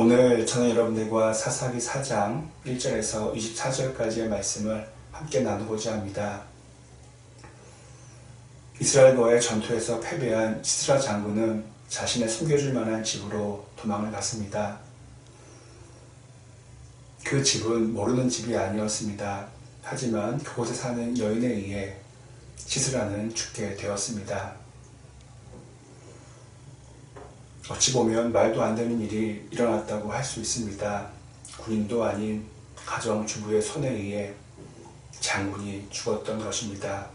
오늘 저는 여러분들과 사사기 4장 1절에서 24절까지의 말씀을 함께 나누고자 합니다. 이스라엘과의 전투에서 패배한 시스라 장군은 자신의 숨겨줄 만한 집으로 도망을 갔습니다. 그 집은 모르는 집이 아니었습니다. 하지만 그곳에 사는 여인에 의해 시스라는 죽게 되었습니다. 어찌 보면 말도 안 되는 일이 일어났다고 할 수 있습니다. 군인도 아닌 가정주부의 손에 의해 장군이 죽었던 것입니다.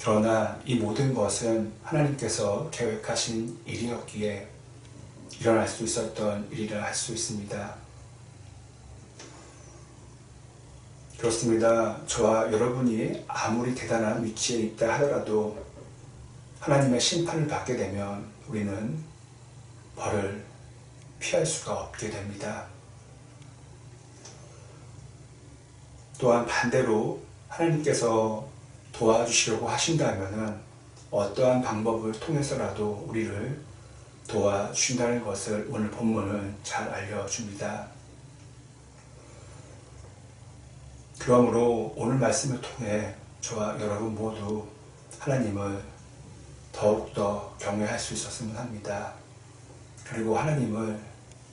그러나 이 모든 것은 하나님께서 계획하신 일이었기에 일어날 수 있었던 일이라 할 수 있습니다. 그렇습니다. 저와 여러분이 아무리 대단한 위치에 있다 하더라도 하나님의 심판을 받게 되면 우리는 벌을 피할 수가 없게 됩니다. 또한 반대로 하나님께서 도와주시려고 하신다면 어떠한 방법을 통해서라도 우리를 도와주신다는 것을 오늘 본문은 잘 알려줍니다. 그러므로 오늘 말씀을 통해 저와 여러분 모두 하나님을 더욱더 경외할 수 있었으면 합니다. 그리고 하나님을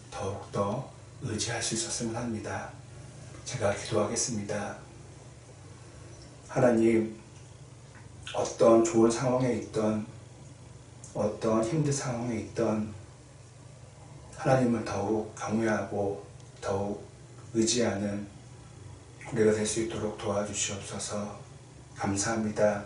더욱더 의지할 수 있었으면 합니다. 제가 기도하겠습니다. 하나님, 어떤 좋은 상황에 있던, 어떤 힘든 상황에 있던, 하나님을 더욱 경외하고 더욱 의지하는 우리가 될 수 있도록 도와주시옵소서 감사합니다.